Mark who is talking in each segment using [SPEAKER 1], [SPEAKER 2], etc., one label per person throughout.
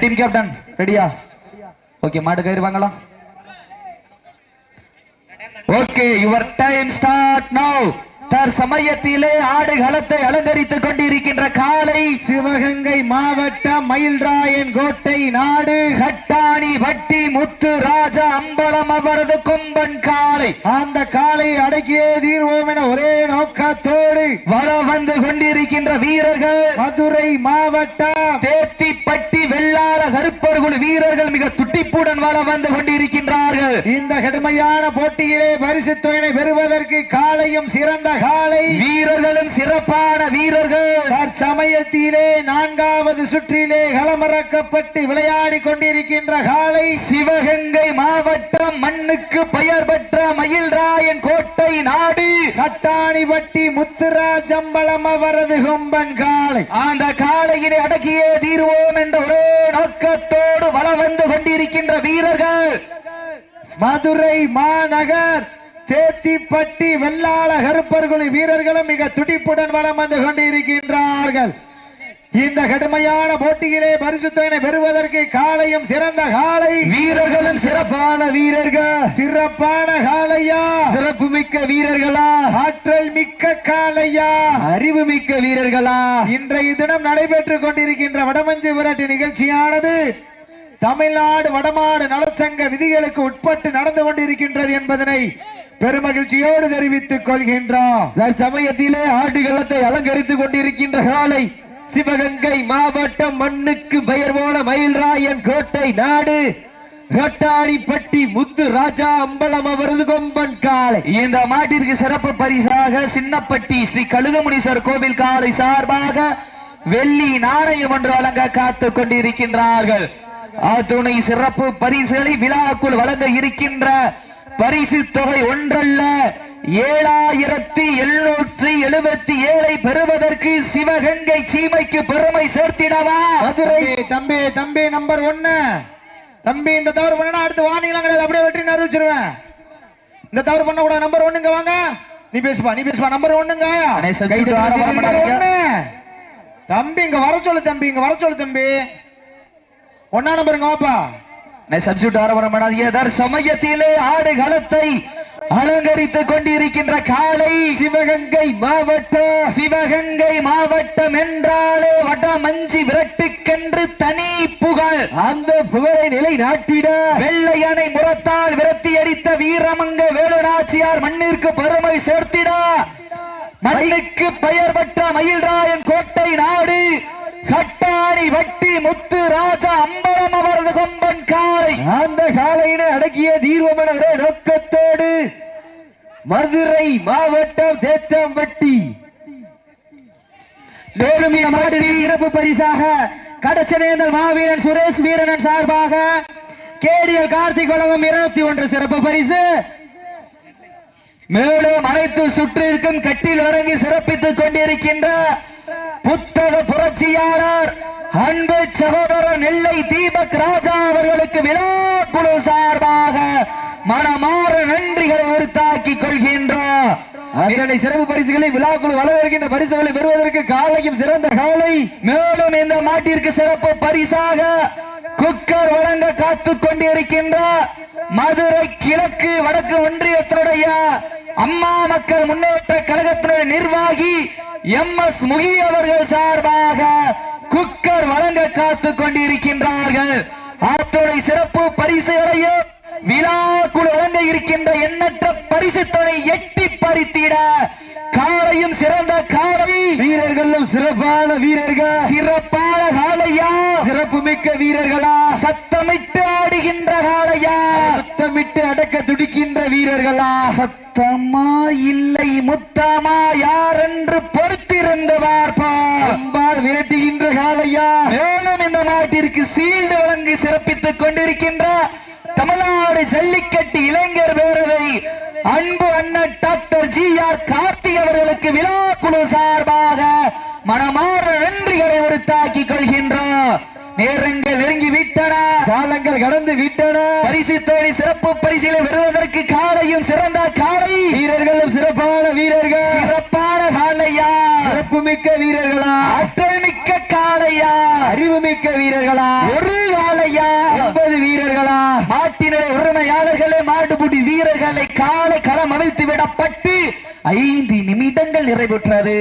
[SPEAKER 1] Team captain ரெடியா okay மாடு கயிறு வாங்கலாம். Okay your time start now தர் சமயத்திலே ஆடுகளத்தை அலங்கரித்துக் கொண்டிருக்கின்ற காலை
[SPEAKER 2] சிவகங்கை மாவட்டம் மயில்ராயன் கோட்டை நாடு.
[SPEAKER 1] கட்டாணி வட்டி முத்து ராஜா அம்பலம் அவரது கொம்பன் காலை.
[SPEAKER 2] அந்த காலை அடக்கியே தீர்வோம் என ஒரே நோக்கத்தோடு
[SPEAKER 1] வர வந்து கொண்டிருக்கின்ற வீரர்கள்
[SPEAKER 2] மதுரை மாவட்டம்
[SPEAKER 1] தேத்திப்பட்டி வெள்ளாள கருப்பர்கள் வீரர்கள் மிக துட்டிப்புடன் வர வந்து கொண்டிருக்கின்றார்கள்.
[SPEAKER 2] இந்த கடுமையான போட்டியிலே பரிசு தொகையை பெறுவதற்கு காலையும் சிறந்த காலை
[SPEAKER 1] வீரர்களும் சிறப்பான வீரர்கள்.
[SPEAKER 2] தற்சமயத்திலே நான்காவது சுற்றிலே களமிறக்கப்பட்டு விளையாடி கொண்டிருக்கின்ற காலை
[SPEAKER 1] சிவகங்கை மாவட்டம் மண்ணுக்கு பெயர் பெற்ற மயில்ராயன் கோட்டை நாடு.
[SPEAKER 2] கட்டாணிப்பட்டி முத்துராஜ் அம்பலம் அவரது கொம்பன் காலை
[SPEAKER 1] அந்த காளையினை அடக்கியே தீர்வோம் என்ற ஒரே நோக்கத்தோடு வளம் வந்து கொண்டிருக்கின்ற வீரர்கள்.
[SPEAKER 2] மதுரை மாநகர் தேத்திப்பட்டி வெள்ளாள கருப்பர்குழி வீரர்களும் மிக துடிப்புடன் வலம் வந்து கொண்டிருக்கின்றார்கள். இந்த கடுமையான போட்டியிலே பரிசுத்தனை பெறுவதற்கு காலையும் சிறந்த காலை.
[SPEAKER 1] வீரர்களும் சிறப்பான வீரர்கள்.
[SPEAKER 2] சிறப்பான காளையா
[SPEAKER 1] சிறப்பு மிக்க வீரர்களா?
[SPEAKER 2] ஆற்றல் மிக்க காளையா
[SPEAKER 1] அறிவு மிக்க வீரர்களா?
[SPEAKER 2] இன்றைய தினம் நடைபெற்றுக் கொண்டிருக்கின்ற வடமஞ்சு விரட்டு நிகழ்ச்சியானது தமிழ்நாடு வடமாடு நலச்சங்க விதிகளுக்கு உட்பட்டு நடந்து கொண்டிருக்கின்றது என்பதனை பெருமகிழ்ச்சியோடு தெரிவித்துக் கொள்கின்றோம்.
[SPEAKER 1] சமயத்திலே ஆடுகளத்தை அலங்கரித்துக் கொண்டிருக்கின்ற காலை சிவகங்கை மாவட்டம் மண்ணுக்கு பெயர் போன மயில்ராயன் கோட்டை நாடு. கட்டாணிப்பட்டி முத்து ராஜா அம்பலம் அவரது கொம்பன் காலை. இந்த மாட்டிற்கு சிறப்பு பரிசாக சின்னப்பட்டி ஸ்ரீ கழுகமுனீஸ்வர் கோவில் காலை சார்பாக வெள்ளி நாணயம் ஒன்று வழங்க காத்துக் கொண்டிருக்கின்றார்கள். அத்துணை சிறப்பு பரிசுகளை விழாக்குள் வழங்க இருக்கின்ற பரிசு தொகை ஒன்றல்ல. ஏழாயிரத்தி எழுநூற்றி எழுபத்தி ஏழை பெறுவதற்கு சிவகங்கை சீமைக்கு பெருமை சேர்த்திடவா?
[SPEAKER 2] மதுரை. தம்பி தம்பி நம்பர் ஒன்னு. தம்பி இந்த தவறு பண்ணா அடுத்து வாணிலாம் கிடையாது. அப்படியே வெற்றி அறிவிச்சிருவேன் இந்த தவறு பண்ண கூட நம்பர் ஒண்ணுங்க வாங்க. நீ பேசுப்பா நீ பேசுப்பா. நம்பர் ஒண்ணுங்க. தம்பி இங்க வர சொல்லு தம்பி இங்க வர சொல்லு தம்பி. ஒன்னா நம்பருங்க வாப்பா.
[SPEAKER 1] சப்ஸ்டியூட் ஆரம்பம் பண்ணாதீங்க சமயத்திலே ஆடு களத்தை அலங்கரித்துக் கொண்டிருக்கின்ற காலை சிவகங்கை மாவட்டம் சிவகங்கை மாவட்டம் என்றாலே வடமஞ்சி விரட்டுக்கென்று தனி புகழ். அந்த புகழை நிலைநாட்டிட வெள்ளை அணை முரத்தால் விரட்டி அடித்த வீரமங்க வேலுநாச்சியார் மண்ணிற்கு பெருமை சேர்த்திட. மண்ணுக்கு பெயர் பெற்ற மயில்ராயன் கோட்டை நாடு கட்டாணி வட்டி முத்து ராஜா அம்பலம் அவரது கொம்பன் காலை அந்த காலையினை அடக்கிய தீர்வமன நோக்கத்தோடு மதுரை மாவட்டம் தேத்தம்பட்டி. மேலும் மாட்டிற்கு சிறப்பு பரிசாக கடச்சனேந்தல் மாவீரன் சுரேஷ் வீரனன் சார்பாக கேடிஎல் கார்த்திக் வழங்கும் இருநூத்தி ஒன்று சிறப்பு பரிசு. மேலும் அனைத்து சுற்றிற்கும் கட்டில் வழங்கி சிறப்பித்துக் கொண்டிருக்கின்ற புத்தக புரட்சியாளர் அன்பு சகோதரர் நெல்லை தீபக் ராஜா அவர்களுக்கு விழா குழு சார்பாக மனமாற நன்றிகளை உறுத்தாக்கிக் கொள்கின்றோம். அத்தனை சிறப்பு பரிசுகளை விழாக்குழு வளர்கின்ற பரிசுகளை பெறுவதற்கு காலையும் சிறந்த காலை. மேலும் இந்த மாட்டிற்கு சிறப்பு பரிசாக குக்கர் வழங்க காத்துக் கொண்டிருக்கின்ற மதுரை கிழக்கு வடக்கு ஒன்றியத்தினுடைய அம்மா மக்கள் முன்னேற்ற கழகத்தினுடைய நிர்வாகி எம் எஸ் முகி அவர்கள் சார்பாக குக்கர் வழங்க காத்துக் கொண்டிருக்கின்றார்கள். அவற்றுடைய சிறப்பு பரிசுகளையும் விழாக்குள் வழங்க இருக்கின்ற எண்ணற்ற பரிசு தொகை எட்டி பறித்திட காலையும் சிறந்த காலை வீரர்களும் சிறப்பான வீரர்கள். சிறப்பான காலையா சிறப்பு மிக்க வீரர்களா? சத்தமிட்டு ஆடுகின்ற காலையா சத்தமிட்டு அடக்க துடிக்கின்ற வீரர்களா? சத்தமா இல்லை முத்தமா? யார் என்று பொறுத்திருந்து பார்ப்போம். அம்பாள் விரட்டுகின்ற காலையா மேலும் இந்த நாட்டிற்கு சீல்டு வழங்கி சிறப்பித்துக் கொண்டிருக்கின்ற தமிழ்நாடு ஜல்லிக்கட்டு இளைஞர் பேரவை. அன்பு அண்ணன் டாக்டர் ஜி ஆர் கார்த்திக் அவர்களுக்கு விழா குழு சார்பாக மனமாற நன்றிகளை உறுத்தாக்கிக் கொள்கின்றோம். நேரங்கள் நெருங்கி விட்டன காலங்கள் கடந்து விட்டன. பரிசு தேடி சிறப்பு பரிசிலை பெறுவதற்கு காலையும் சிறந்த காலை. வீரர்களும் சிறப்பான வீரர்கள். சிறப்பான காலையா. சிறப்பு மிக்க வீரர்களா. ஆற்றல் மிக்க காலையா. காளையா
[SPEAKER 3] அறிவுமிக்க வீரர்களா.
[SPEAKER 1] ஒரு காளையா
[SPEAKER 3] எண்பது வீரர்களா
[SPEAKER 1] மாட்டின உரிமையாளர்களே மாடுபுடி வீரர்களை காலை களம் அவிழ்த்து விடப்பட்டு ஐந்து நிமிடங்கள் நிறைவுற்றது.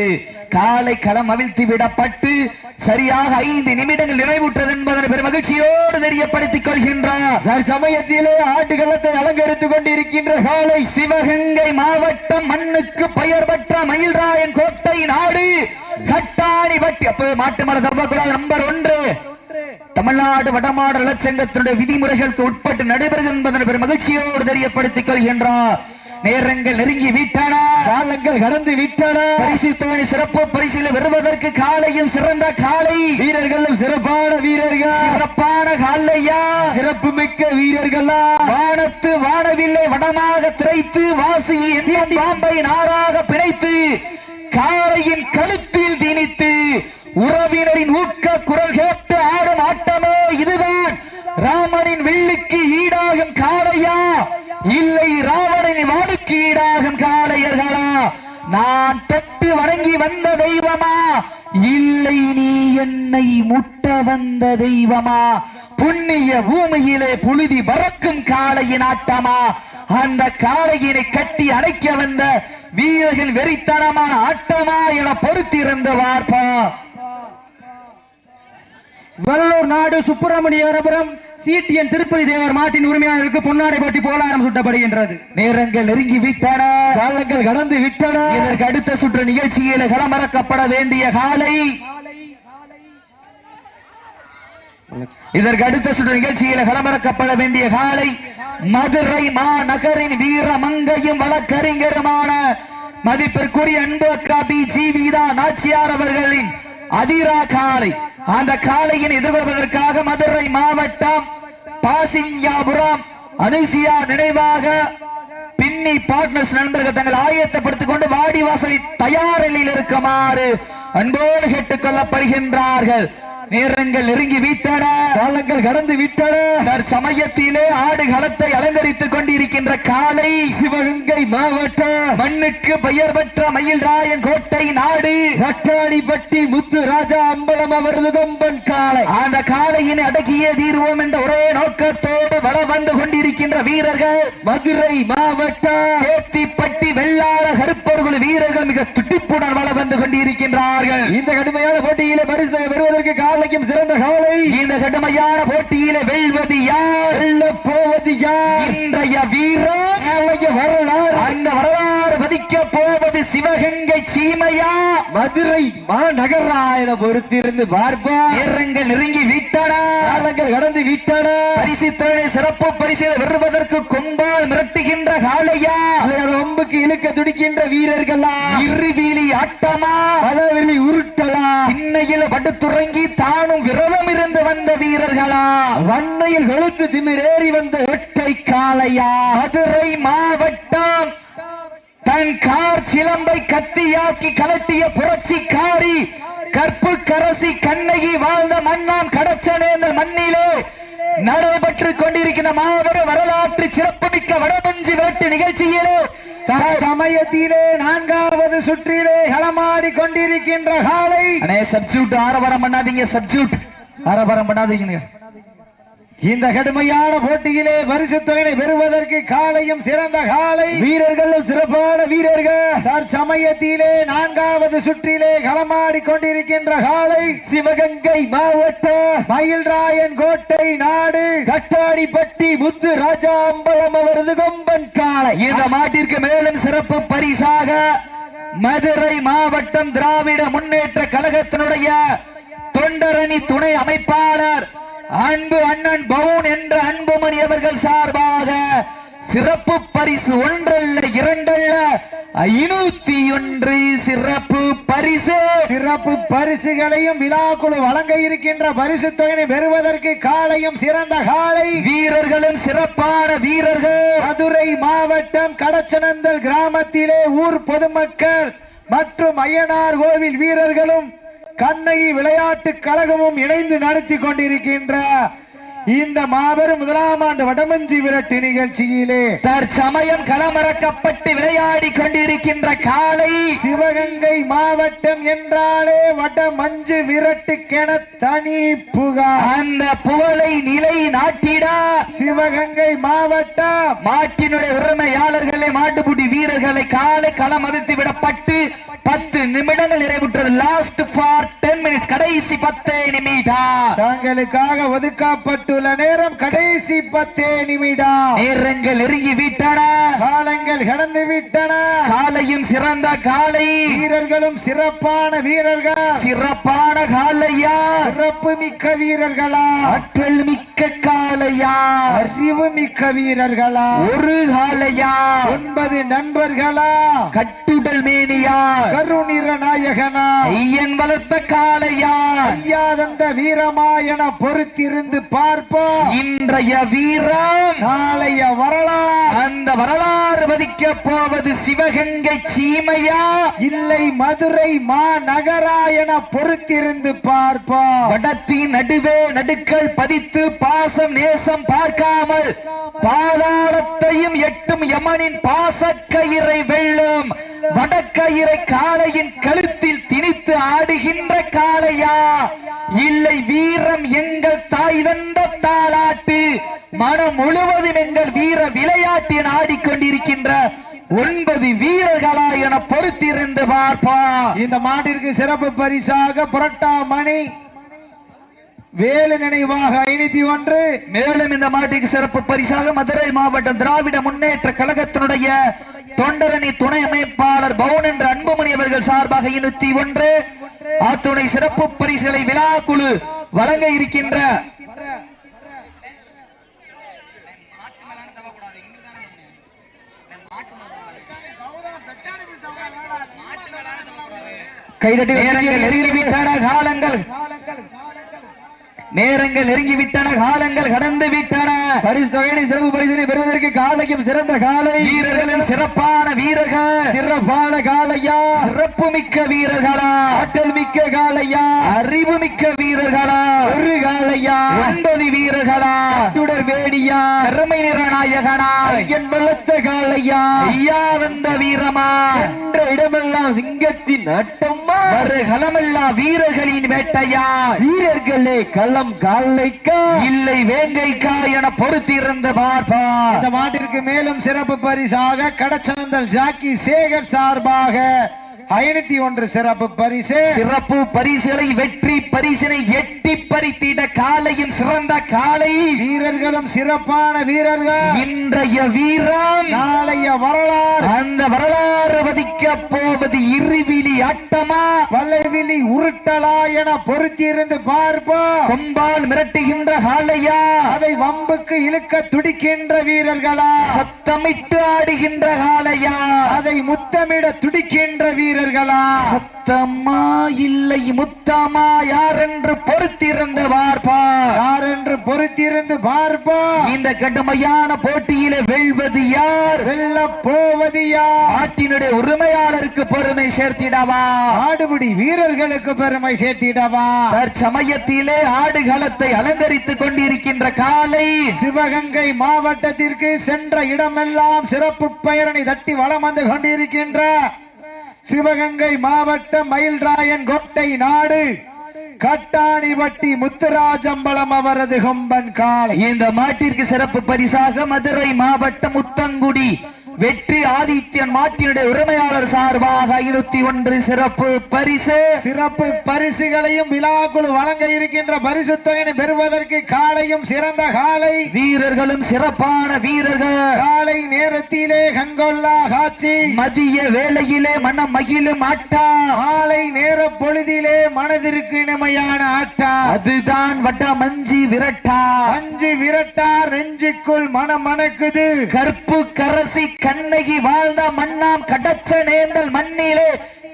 [SPEAKER 1] காலை களம் அவிழ்த்து விடப்பட்டு சரியாக ஐந்து நிமிடங்கள் நிறைவுற்றது என்பதனை பெரும் மகிழ்ச்சியோடு தெரியப்படுத்திக் கொள்கின்றார்.
[SPEAKER 3] சமயத்திலே ஆட்டுகளத்தை அலங்கரித்துக் கொண்டிருக்கின்ற காலை
[SPEAKER 1] சிவகங்கை மாவட்டம் மண்ணுக்கு பெயர் பெற்ற மயில்ராயன் கோட்டை நாடு. கட்டாணி வட்டி அப்ப மாட்டு மலை தப்பக்கூடாது நம்பர் ஒன்று. தமிழ்நாடு வடமாடு நலச்சங்கத்தினுடைய விதிமுறைகளுக்கு உட்பட்டு நடைபெறுகிறது என்பதனை பெரும் மகிழ்ச்சியோடு தெரியப்படுத்திக் கொள்கின்றார் நேரங்கள் நெருங்கி விட்டன.
[SPEAKER 3] காலங்கள் கடந்து விட்டன.
[SPEAKER 1] பரிசு தொகை சிறப்பு பரிசில் வருவதற்கு காலையும் சிறந்த காலை.
[SPEAKER 3] வீரர்களும் சிறப்பான வீரர்கள்.
[SPEAKER 1] சிறப்பான காலையா.
[SPEAKER 3] சிறப்பு மிக்க வீரர்களா.
[SPEAKER 1] வானத்து வானவில்லை வடமாக திரைத்து வாசி பாம்பை நாராக பிணைத்து காளையின் கழுத்தில் திணித்து உறவினரின் ஊக்க குரல் கேட்டு ஆடும் ஆட்டமே இதுதான். ராமனின் வில்லுக்கு ஈடாகும் காளையா? இல்லை ராவணனின் வாடுக்கு ஈடாகும் காளையர்களா? நான் தொட்டு வணங்கி வந்த தெய்வமா? இல்லை நீ என்னை முட்ட வந்த தெய்வமா? புண்ணிய பூமியிலே புழுதி பறக்கும் காளையின் ஆட்டமா? அந்த காளையினை கட்டி அணைக்க வந்த வீரர்கள் வெறித்தனமான ஆட்டமா என பொறுத்திருந்து பார்ப்பா
[SPEAKER 3] வல்லூர் நாடு சுப்பிரமணியபுரம் சிடிஎன் திருப்பதி தேவர் மாட்டின் உரிமையாளருக்கு பொன்னாடை போட்டி போலாரம் சுட்டப்படுகின்றது.
[SPEAKER 1] நேரங்கள் நெருங்கி விட்டன.
[SPEAKER 3] காலங்கள் கடந்து விட்டன.
[SPEAKER 1] இதற்கு அடுத்த சுற்று நிகழ்ச்சியில களமிறக்கப்பட வேண்டிய காலை. இதற்கு அடுத்த சுற்று நிகழ்ச்சியில களமிறக்கப்பட வேண்டிய காலை. மதுரை மாநகரின் வீரமங்கையும் வழக்கறிஞருமான மதிப்பிற்குரிய அன்பு அக்கா பி ஜி வீரா நாச்சியார் அவர்களின் அதிரா காலை. அந்த காலையின் எதிர்கொள்வதற்காக மதுரை மாவட்டம் பாசிங்யாபுரம் அனுசியா நினைவாக பின்னி பார்ட்னர்ஸ் நண்பர்கள் தங்கள் ஆயத்தப்படுத்திக் கொண்டு வாடி வாசலில் தயார் நிலையில் இருக்குமாறு அன்போடு கேட்டுக் கொள்ளப்படுகின்றார்கள். நேரங்கள் நெருங்கி விட்டன
[SPEAKER 3] காலங்கள் கடந்து விட்டன
[SPEAKER 1] சமயத்திலே ஆடு களத்தை அலங்கரித்துக் கொண்டிருக்கின்ற காலை
[SPEAKER 3] சிவகங்கை மாவட்டம்
[SPEAKER 1] மண்ணுக்கு பெயர் பெற்ற மயில்ராயன் கோட்டை நாடு.
[SPEAKER 3] கட்டாடிப்பட்டி முத்து ராஜா அம்பலம் அவரது கொம்பன் காளை.
[SPEAKER 1] அந்த காலையினை அடக்கிய தீர்வோம் என்ற ஒரே நோக்கத்தோடு வள வந்து கொண்டிருக்கின்ற வீரர்கள்.
[SPEAKER 3] மதுரை மாவட்டம்
[SPEAKER 1] தேத்திப்பட்டி வெள்ளாள கருப்பொருள் வீரர்கள் மிக துடிப்புடன் வள வந்து கொண்டிருக்கின்றார்கள்.
[SPEAKER 3] இந்த கடுமையான போட்டியில பரிசு பெறுவதற்கு காலைக்கும் சிறந்த காலை.
[SPEAKER 1] இந்த கடுமையான போட்டியில வெல்வது யார்?
[SPEAKER 3] வெல்ல போவது யார்?
[SPEAKER 1] இன்றைய வீரர்
[SPEAKER 3] நாளைய வரலாறு.
[SPEAKER 1] அந்த வரலாறு பதிக்க போவது சிவகங்கை சீமையா?
[SPEAKER 3] மதுரை மாநகரா என பொறுத்திருந்து பார்ப்போம்.
[SPEAKER 1] நேரங்கள் நெருங்கி விட்டன.
[SPEAKER 3] காலங்கள் கடந்து விட்டன.
[SPEAKER 1] பரிசு சிறப்பு பரிசு வெறுவதற்கு கொம்பால் மிரட்டுகின்ற காளையா?
[SPEAKER 3] ரொம்புக்கு இழுக்க துடிக்கின்ற வீரர்களா?
[SPEAKER 1] இருவீலி ஆட்டமா?
[SPEAKER 3] பலவெளி உருட்டலா?
[SPEAKER 1] இன்னையில் படுத்துறங்கி தானும் விரதம் இருந்து வந்த வீரர்களா?
[SPEAKER 3] வண்ணையில் வெளுத்து திமிரேறி வந்த ஒற்றை காளையா?
[SPEAKER 1] மதுரை மாவட்டம் தன் கார் சிலம்பை கத்தியாக்கி கலட்டிய புரட்சிக்காரி கற்பு கரசி கண்ணகி வாழ்ந்த மன்னான் கடச்சனேந்த மண்ணிலே நடைபெற்று கொண்டிருக்கின்ற மாபெரும் வரலாற்று சிறப்புமிக்க வடமஞ்சி வேட்டு நிகழ்ச்சியிலே
[SPEAKER 2] சமயத்திலே நான்காவது சுற்றிலே களமாடி கொண்டிருக்கின்ற காலை.
[SPEAKER 1] சப்ஜூட் ஆரவரம் பண்ணாதீங்க சப்ஜூட் ஆரவரம் பண்ணாதீங்க.
[SPEAKER 2] இந்த கடுமையான போட்டியிலே பரிசு தொகையை பெறுவதற்கு காலையும் சிறந்த காலை.
[SPEAKER 3] வீரர்களும் சிறப்பான வீரர்கள்.
[SPEAKER 2] தற்சமயத்திலே நான்காவது சுற்றிலே களமாடி கொண்டிருக்கின்ற காலை.
[SPEAKER 3] சிவகங்கை மாவட்டம்
[SPEAKER 2] மயில்ராயன் கோட்டை நாடு.
[SPEAKER 3] கட்டாடிப்பட்டி முத்து ராஜா அம்பலம் அவரது கொம்பன் காளை.
[SPEAKER 1] இந்த மாட்டிற்கு மேலும் சிறப்பு பரிசாக மதுரை மாவட்டம் திராவிட முன்னேற்ற கழகத்தினுடைய தொண்டரணி துணை அமைப்பாளர் அன்பு அண்ணன் பவுன் என்ற அன்புமணி அவர்கள் சார்பாக சிறப்பு பரிசு ஒன்றல்ல இரண்டல்ல ஐநூத்தி ஒன்று சிறப்பு பரிசு.
[SPEAKER 2] சிறப்பு பரிசுகளையும் விழாக்குழு வழங்க இருக்கின்ற பரிசு தொகையை பெறுவதற்கு காலையும் சிறந்த காலை.
[SPEAKER 1] வீரர்களும் சிறப்பான வீரர்கள்.
[SPEAKER 2] மதுரை மாவட்டம் கடச்சனந்தல் கிராமத்திலே ஊர் பொதுமக்கள் மற்றும் ஐயனார் கோவில் வீரர்களும் கண்ணகி விளையாட்டு கழகமும் இணைந்து நடத்தி கொண்டிருக்கின்ற இந்த மாபெரும் முதலாம் ஆண்டு வடமஞ்சி விரட்டு நிகழ்ச்சியிலே
[SPEAKER 1] தற்சமயம் களமிறக்கப்பட்டு விளையாடி கொண்டிருக்கின்ற காலை
[SPEAKER 2] சிவகங்கை மாவட்டம் என்றாலே வட மஞ்சு விரட்டுக்கென தனி புகார்
[SPEAKER 1] அந்த புகழை நிலை நாட்டிட.
[SPEAKER 2] சிவகங்கை மாவட்டம்
[SPEAKER 1] மாட்டினுடைய உரிமையாளர்களை மாட்டுப்புடி வீரர்களை காலை களம் அறுத்து விடப்பட்டு பத்து நிமிடங்கள் நிறைவுற்றது. லாஸ்ட் ஃபார் டென் மினிட்ஸ் கடைசி பத்து நிமிடம்.
[SPEAKER 2] தாங்களுக்காக ஒதுக்கப்பட்டுள்ள நேரம் கடைசி பத்தே நிமிடம்.
[SPEAKER 1] நேரங்கள் நெருங்கி விட்டன.
[SPEAKER 2] காலங்கள் கடந்து விட்டன.
[SPEAKER 1] காலையும் சிறந்த காலை.
[SPEAKER 2] வீரர்களும் சிறப்பான வீரர்கள்.
[SPEAKER 1] சிறப்பான காலையா.
[SPEAKER 2] சிறப்பு மிக்க வீரர்களா.
[SPEAKER 1] ஆற்றல் மிக்க காலையா.
[SPEAKER 2] அறிவு மிக்க வீரர்களா.
[SPEAKER 1] ஒரு காலையா.
[SPEAKER 2] ஒன்பது நண்பர்களா.
[SPEAKER 1] கட்டுடல் மேனியா
[SPEAKER 2] கருணிர நாயகனா
[SPEAKER 1] ஐயன் வளர்த்த காலையா
[SPEAKER 2] ஐயாதந்த வீரமா என பொறுத்திருந்து பார்ப்போம்.
[SPEAKER 1] இன்றைய வீரம்.
[SPEAKER 2] நாளைய வரலாறு.
[SPEAKER 1] அந்த வரலாறு வதிக்க போவது சிவகங்கை சீமையா?
[SPEAKER 2] இல்லை மதுரை மாநகரா என பொறுத்திருந்து பார்ப்போம்.
[SPEAKER 1] வடத்தின் நடுவே நடுக்கள் பதித்து பாசம் நேசம் பார்க்காமல் பாதாளத்தையும் எட்டும் யமனின் பாசக்கயிறை வெல்லும். வடக்கயிறை காளையின் கழுத்தில் திணித்து ஆடுகின்ற காளையா? இல்லை வீரம் எங்கள் தாய் தந்த தாளாட்டு. மனம் முழுவதும் எங்கள் வீர விளையாட்டு என ஆடிக்கொண்டிருக்கின்ற ஒன்பது வீரர்களா என பொறுத்திருந்து பார்ப்பா.
[SPEAKER 2] இந்த மாட்டிற்கு சிறப்பு பரிசாக புரட்டா மணி வேலு நினைவாக ஐநூத்தி ஒன்று.
[SPEAKER 1] மேலும் இந்த மாட்டுக்கு சிறப்பு பரிசாக மதுரை மாவட்டம் திராவிட முன்னேற்ற கழகத்தினுடைய தொண்டரணி துணை அமைப்பாளர் பவுன் என்ற அன்புமணி அவர்கள் சார்பாக இருநூத்தி ஒன்று. அத்துணை சிறப்பு பரிசுகளை விழா குழு வழங்க இருக்கின்ற
[SPEAKER 3] கைதட்டி
[SPEAKER 1] நேரங்கள் நெருங்கிவிட்டன காலங்கள். நேரங்கள் நெருங்கிவிட்டன காலங்கள் கடந்து விட்டன.
[SPEAKER 3] பரிசு தொகையினை சிறப்பு பரிசினை பெறுவதற்கு காலையும் சிறந்த காலை.
[SPEAKER 1] வீரர்களின் சிறப்பான வீரர்கள்.
[SPEAKER 3] சிறப்பான காலையா.
[SPEAKER 1] சிறப்பு மிக்க வீரர்களா.
[SPEAKER 3] ஆற்றல் மிக்க காலையா.
[SPEAKER 1] அறிவு மிக்க வீரர்களா.
[SPEAKER 3] ஒரு காலையா.
[SPEAKER 1] ஒன்பது வீரர்களா.
[SPEAKER 3] சுடர் வேடியா.
[SPEAKER 1] கருமை நிற நாயகனா.
[SPEAKER 3] ஐயன் வளர்த்த காலையா.
[SPEAKER 1] ஐயா வந்த வீரமா.
[SPEAKER 3] என்ற இடமெல்லாம் சிங்கத்தின் அட்டம்மா
[SPEAKER 1] வரு களமெல்லாம் வீரர்களின் வேட்டையா.
[SPEAKER 3] வீரர்களே களம் காலைக்கா.
[SPEAKER 1] இல்லை வேங்கைக்கா என பொறுத்திருந்த பார்ப்பா
[SPEAKER 2] இந்த மாட்டிற்கு மேலும் சிறப்பு பரிசாக கடச்சனந்தல் ஜாக்கி சேகர் சார்பாக ஐநூத்தி ஒன்று சிறப்பு பரிசு.
[SPEAKER 1] சிறப்பு பரிசுகளை வெற்றி பரிசினை எட்டி பறித்திட காலையின் சிறந்த காலை.
[SPEAKER 2] வீரர்களும் சிறப்பான வீரர்கள்.
[SPEAKER 1] இன்றைய வீரம்.
[SPEAKER 2] நாளைய வரலாறு.
[SPEAKER 1] அந்த வரலாறு வதிக்க போவது இருவிழி ஆட்டமா?
[SPEAKER 2] வலைவிழி உருட்டலா என பொருத்தியிருந்து பார்ப்போம்.
[SPEAKER 1] கொம்பால் மிரட்டுகின்ற காலையா
[SPEAKER 2] அதை வம்புக்கு இழுக்க துடிக்கின்ற வீரர்களா?
[SPEAKER 1] சத்தமிட்டு ஆடுகின்ற காலையா
[SPEAKER 2] அதை முத்தமிட துடிக்கின்ற வீரர்களா
[SPEAKER 1] சத்தம்மா இல்லை முத்தமா யார் என்று பொறுத்திருந்து பார்ப்பா.
[SPEAKER 2] யார் என்று பொறுத்திருந்து பார்ப்போம்
[SPEAKER 1] இந்த கடுமையான போட்டியிலே வெல்வது யார்?
[SPEAKER 2] வெல்ல போவது யார்?
[SPEAKER 1] நாட்டினுடைய உரிமையாளருக்கு பெருமை சேர்த்திடவா?
[SPEAKER 2] ஆடுபிடி வீரர்களுக்கு பெருமை சேர்த்திடவா?
[SPEAKER 1] தற்சமயத்திலே ஆடுகளத்தை அலங்கரித்துக் கொண்டிருக்கின்ற காலை
[SPEAKER 2] சிவகங்கை மாவட்டத்திற்கு சென்ற இடமெல்லாம் சிறப்பு பெயரணி தட்டி வலம் வந்து கொண்டிருக்கின்ற சிவகங்கை மாவட்டம் மயில்ராயன் கோட்டை நாடு. கட்டாணிவட்டி முத்துராஜம்பலம் அவரது கொம்பன் காலை
[SPEAKER 1] இந்த மாட்டிற்கு சிறப்பு பரிசாக மதுரை மாவட்டம் முத்தங்குடி வெற்றி ஆதித்யன் மாட்டினுடைய உரிமையாளர் சார்பாக ஐநூத்தி ஒன்று சிறப்பு பரிசு.
[SPEAKER 2] சிறப்பு பரிசுகளையும் விழாக்குழு வழங்க இருக்கின்ற பரிசு தொகையை பெறுவதற்கு காலையும் சிறந்த காலை.
[SPEAKER 1] வீரர்களும் சிறப்பான வீரர்கள்.
[SPEAKER 2] காலை நேரத்திலே கண்கொள்ளா காட்சி.
[SPEAKER 1] மதிய வேளையிலே மனம் மகிழும் ஆட்டா.
[SPEAKER 2] மாலை நேர பொழுதிலே மனதிற்கு இனிமையான ஆட்டா.
[SPEAKER 1] அதுதான் வட்ட மஞ்சி விரட்டா.
[SPEAKER 2] அஞ்சு விரட்டார் நெஞ்சுக்குள் மனம் மணக்குது
[SPEAKER 1] கற்பு கரசி கண்ணகி வாழ்ந்த மண்ணாம் கடச்ச நேந்தல் மண்ணிலே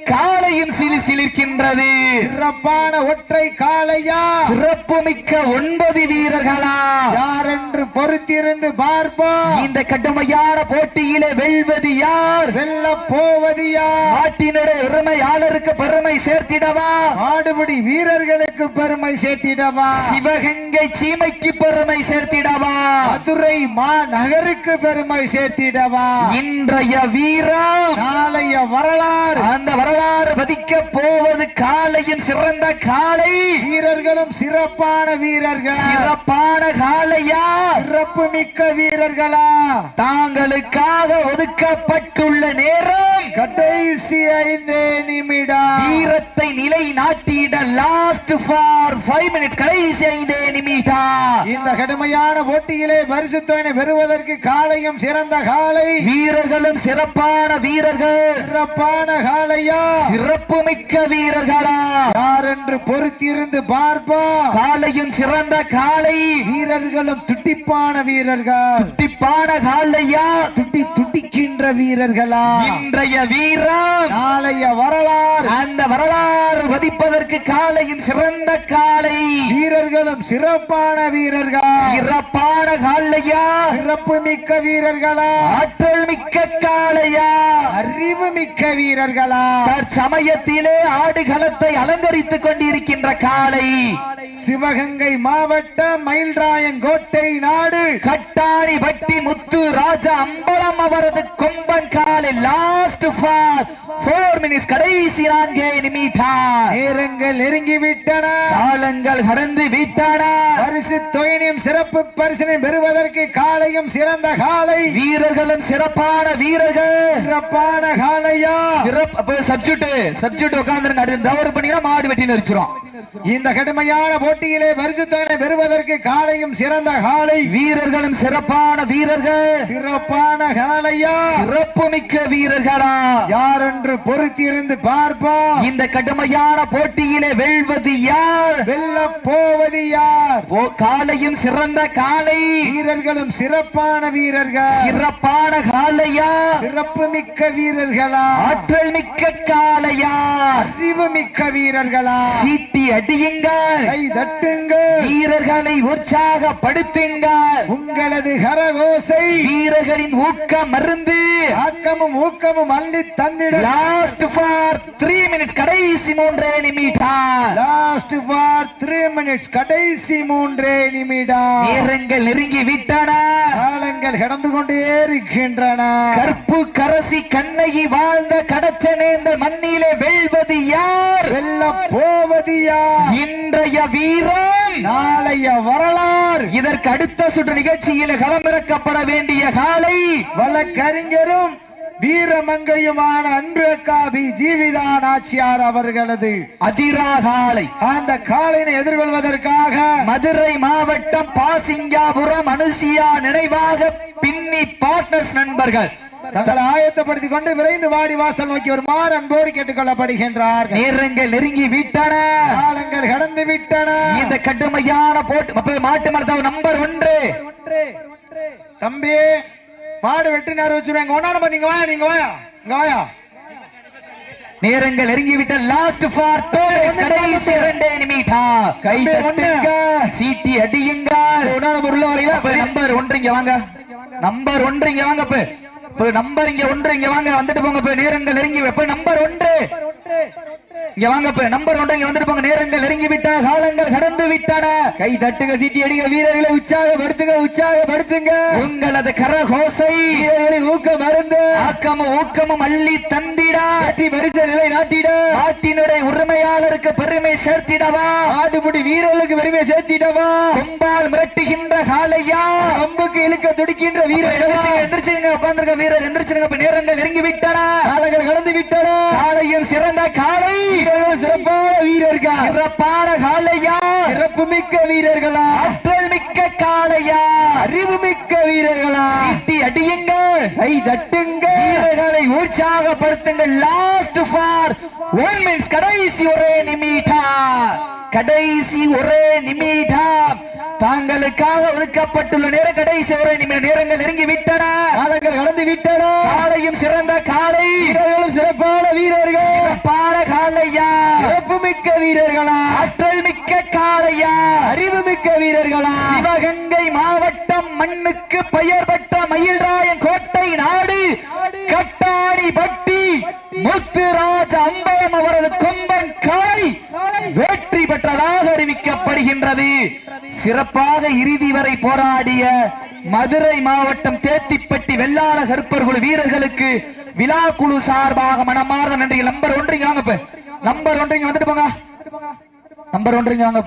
[SPEAKER 1] காலையும் சிலி சிலிர்க்கின்றது.
[SPEAKER 2] சிறப்பான ஒற்றை காளையா?
[SPEAKER 1] சிறப்பு மிக்க ஒன்பது வீரர்களா?
[SPEAKER 2] யார் என்று பொறுத்திருந்து பார்ப்போம்.
[SPEAKER 1] இந்த கடுமையான போட்டியிலே வெல்வது யார்?
[SPEAKER 2] வெல்ல போவது யார்?
[SPEAKER 1] நாட்டினுடைய உரிமையாளருக்கு பெருமை சேர்த்திடவா?
[SPEAKER 2] ஆடுபடி வீரர்களுக்கு பெருமை சேர்த்திடவா?
[SPEAKER 1] சிவகங்கை சீமைக்கு பெருமை சேர்த்திடவா?
[SPEAKER 2] மதுரை மாநகருக்கு பெருமை சேர்த்திடவா?
[SPEAKER 1] இன்றைய வீரம்
[SPEAKER 2] நாளைய வரலாறு.
[SPEAKER 1] அந்த வரலாறு பதிக்க போவது காலையின் சிறந்த காலை
[SPEAKER 2] வீரர்களும் சிறப்பான வீரர்கள்?
[SPEAKER 1] சிறப்பான காலையா
[SPEAKER 2] சிறப்பு மிக்க வீரர்களா?
[SPEAKER 1] தாங்களுக்காக ஒதுக்கப்பட்டுள்ள நேரம்.
[SPEAKER 2] கடைசி ஐந்து நிமிடம்.
[SPEAKER 1] வீரத்தை நிலை நாட்டிட லாஸ்ட் ஃபார் ஃபைவ் மினிட்ஸ் கடைசி ஐந்தே நிமிடம்.
[SPEAKER 2] இந்த கடுமையான போட்டியிலே பரிசு பெறுவதற்கு காலையும் சிறந்த காலை
[SPEAKER 1] வீரர்களும் சிறப்பான வீரர்கள்.
[SPEAKER 2] சிறப்பான காலையா
[SPEAKER 1] சிறப்பு மிக்க வீரர்களா?
[SPEAKER 2] யார் என்று பொறுத்திருந்து பார்ப்போம்.
[SPEAKER 1] காலையும் சிறந்த காலை.
[SPEAKER 2] வீரர்களும் துட்டிப்பான வீரர்கள்.
[SPEAKER 1] திப்பான காலையா?
[SPEAKER 2] துட்டி துடிக்கின்ற வீரர்களா?
[SPEAKER 1] இன்றைய வீரம்.
[SPEAKER 2] நாளைய வரலாறு.
[SPEAKER 1] அந்த வரலாறு பதிப்பதற்கு காலையும் சிறந்த காலை.
[SPEAKER 2] வீரர்களும் சிறப்பான வீரர்கள்.
[SPEAKER 1] சிறப்பான காலையா?
[SPEAKER 2] சிறப்பு மிக்க வீரர்களா?
[SPEAKER 1] ஆற்றல் மிக்க காளையா
[SPEAKER 2] அறிவு மிக்க வீரர்களா?
[SPEAKER 1] தற்சமயத்திலே ஆடுகளத்தை அலங்கரித்துக் கொண்டிருக்கின்ற காளை
[SPEAKER 2] சிவகங்கை மாவட்டம் மயில்ராயன் கோட்டை நாடு.
[SPEAKER 1] கட்டாணி பட்டி முத்து ராஜா அம்பலம் அவரது கொம்பன் காலை. லாஸ்ட் ஃபார் போர் மினிட்ஸ் கடைசி நான்கே நிமிடம்
[SPEAKER 2] நேரங்கள் நெருங்கி விட்டன
[SPEAKER 1] காலங்கள் கடந்து விட்டன.
[SPEAKER 2] பரிசு தொகையினையும் சிறப்பு பரிசினை பெறுவதற்கு காலையும் சிறந்த காலை.
[SPEAKER 1] வீரர்களும் சிறப்பான வீரர்கள்.
[SPEAKER 2] சிறப்பான காலையா?
[SPEAKER 1] சிறப்பு சப்ஸ்டியூட் சப்ஸ்டியூட் உட்கார்ந்து அடுத்து தவறு பண்ணினா மாடு வெட்டி நெரிச்சிரும்.
[SPEAKER 2] இந்த கடுமையான போட்டியிலே பரிசு தொகையினை பெறுவதற்கு காலையும் சிறந்த காலை.
[SPEAKER 1] வீரர்களும் சிறப்பான வீரர்கள்.
[SPEAKER 2] சிறப்பான காலையா?
[SPEAKER 1] சிறப்பு மிக்க வீரர்களா?
[SPEAKER 2] யார் என்று பொறுத்திருந்து பார்ப்போம்.
[SPEAKER 1] இந்த கடுமையான போட்டியிலே வெல்வது யார்?
[SPEAKER 2] வெல்ல போவது யார்?
[SPEAKER 1] காலையும் சிறந்த காலை.
[SPEAKER 2] வீரர்களும் சிறப்பான வீரர்கள்.
[SPEAKER 1] சிறப்பான காலையா?
[SPEAKER 2] சிறப்பு மிக்க வீரர்களா?
[SPEAKER 1] ஆற்றல் மிக்க காளையா
[SPEAKER 2] அறிவு மிக்க வீரர்களா?
[SPEAKER 1] சீட்டி அடியுங்கள்.
[SPEAKER 2] கை தட்டுங்கள்.
[SPEAKER 1] வீரர்களை உற்சாகப்படுத்துங்கள்.
[SPEAKER 2] உங்களது கரகோசை.
[SPEAKER 1] வீரர்களின் ஊக்கம் மருந்து.
[SPEAKER 2] ஆக்கமும் ஊக்கமும் அள்ளி தந்திட.
[SPEAKER 1] லாஸ்ட் ஃபார் த்ரீ மினிட்ஸ் கடைசி மூன்றே நிமிடம்
[SPEAKER 2] லாஸ்ட் ஃபார் த்ரீ மினிட்ஸ் கடைசி மூன்றே நிமிடம்
[SPEAKER 1] நேரங்கள் நெருங்கி விட்டன.
[SPEAKER 2] காலங்கள் கடந்து கொண்டே இருக்கின்றன.
[SPEAKER 1] கற்பு கரசி கண்ணகி வாழ்ந்த கடச்சனேந்த மண்ணிலே வெல்வது யார்?
[SPEAKER 2] வெல்ல போவது யார்
[SPEAKER 1] இன்றைய வீரம்
[SPEAKER 2] நாளைய வரலாறு.
[SPEAKER 1] இதற்கு அடுத்த சுற்று நிகழ்ச்சியில் களமிறக்கப்பட வேண்டிய காலை.
[SPEAKER 2] வழக்கறிஞரும் வீரமங்கையுமான அன்பு காபி ஜீவிதா நாச்சியார் அவர்களது.
[SPEAKER 1] அதிரா காலை.
[SPEAKER 2] அந்த காலினை எதிர்கொள்வதற்காக
[SPEAKER 1] மதுரை மாவட்டம் பாசிங்காபுரம் அனுசியா நினைவாக பின்னி பார்ட்னர்ஸ் நண்பர்கள்.
[SPEAKER 2] தங்களை ஆயத்தப்படுத்திக் கொண்டு விரைந்து வாடி வாசல் நோக்கி வருமாறு அன்போடு கேட்டுக்கொள்ளப்படுகின்றார்கள்
[SPEAKER 1] நேரங்கள் நெருங்கி விட்டன.
[SPEAKER 2] காலங்கள் கடந்து விட்டன.
[SPEAKER 1] இந்த கடுமையான போட்டு மாட்டு மரத்தாவு நம்பர் ஒன்று.
[SPEAKER 2] தம்பி மாடு வெட்டி நேரம் வச்சிருவாங்க ஒன்னா நம்பர் நீங்க வாயா நீங்க வாயா இங்க வாயா.
[SPEAKER 1] நேரங்கள் நெருங்கி விட்ட லாஸ்ட் ஃபார் கடைசி இரண்டே நிமிடம் கை. தட்டுங்க சீட்டி அடியுங்க. உள்ள வரீங்களா? நம்பர் ஒன்று இங்க வாங்க. நம்பர் ஒன்று இங்க வாங்க இப்ப நம்பர் இங்க ஒன்று இங்க வாங்க வந்துட்டு போங்க போய் நேரங்கள் நெருங்கி இப்ப நம்பர் ஒன்று. இங்க வாங்க நம்பர் ஒன்று இங்க நேரங்கள் நெருங்கி விட்ட காலங்கள் கடந்து விட்டன கை தட்டுங்க சீட்டி அடிங்க வீரர்களை உற்சாகப்படுத்துங்க உற்சாகப்படுத்துங்க. உங்களது கரகோசை. வீரர்களின் ஊக்கம் மருந்து. ஆக்கமும் ஊக்கமும் அள்ளி தந்திடா. வெற்றி பரிசு நிலை நாட்டிட. நாட்டினுடைய உரிமையாளருக்கு பெருமை சேர்த்திடவா? ஆடுபடி வீரர்களுக்கு பெருமை சேர்த்திடவா? கொம்பால் மிரட்டுகின்ற காலையா? அம்புக்கு இழுக்க துடிக்கின்ற வீரர் எந்திரிச்சுங்க உட்கார்ந்துருக்க வீரர் எந்திரிச்சுங்க நேரங்கள் நெருங்கி விட்டன காலங்கள் கடந்து விட்டன காலையும் சிறந்த காலை. வீரர்கள் சிறப்பான வீரர்கள். சிறப்பான காலையா சிறப்பு மிக்க வீரர்களா? ஆற்றல் மிக்க காளையா? அறிவு மிக்க வீரர்களா? சீட்டி அடியுங்கள். கை தட்டுங்க வீரர்களை உற்சாகப்படுத்துங்கள். லாஸ்ட் ஃபார் ஒன் மினிட்ஸ் கடைசி ஒரே நிமிடம். கடைசி ஒரே நிமிடம். தாங்களுக்காக ஒதுக்கப்பட்டுள்ள நேரம் கடைசி ஒரே நிமிட நேரங்கள் நெருங்கி விட்டன
[SPEAKER 3] காலங்கள் கடந்து விட்டன.
[SPEAKER 1] காலையும் சிறந்த காலை
[SPEAKER 3] வீரர்களும் சிறப்பான வீரர்கள்
[SPEAKER 1] சிறப்பான காலையா
[SPEAKER 3] சிறப்பு மிக்க வீரர்களா?
[SPEAKER 1] ஆற்றல் மிக்க காளையா?
[SPEAKER 3] அறிவு மிக்க வீரர்களா?
[SPEAKER 1] சிவகங்கை மாவட்டம் மண்ணுக்கு பெயர் பெற்ற மயில்ராயன் கோட்டை நாடு கட்டாணி பட்டி முத்துராஜ அம்பலம் அவரது கொம்பன் காலை வெற்றி பெற்றதாக அறிவிக்கப்படுகின்றது. சிறப்பாக இறுதி வரை போராடிய மதுரை மாவட்டம் தேத்திப்பட்டி வெள்ளாள கருப்பர் குழு வீரர்களுக்கு விழா குழு சார்பாக மனமார்ந்த நன்றி நம்பர் ஒன்று இங்க வாங்க. நம்பர் ஒன்றிங்க வந்துட்டு போங்க. நம்பர் ஒன்றிங்க வாங்க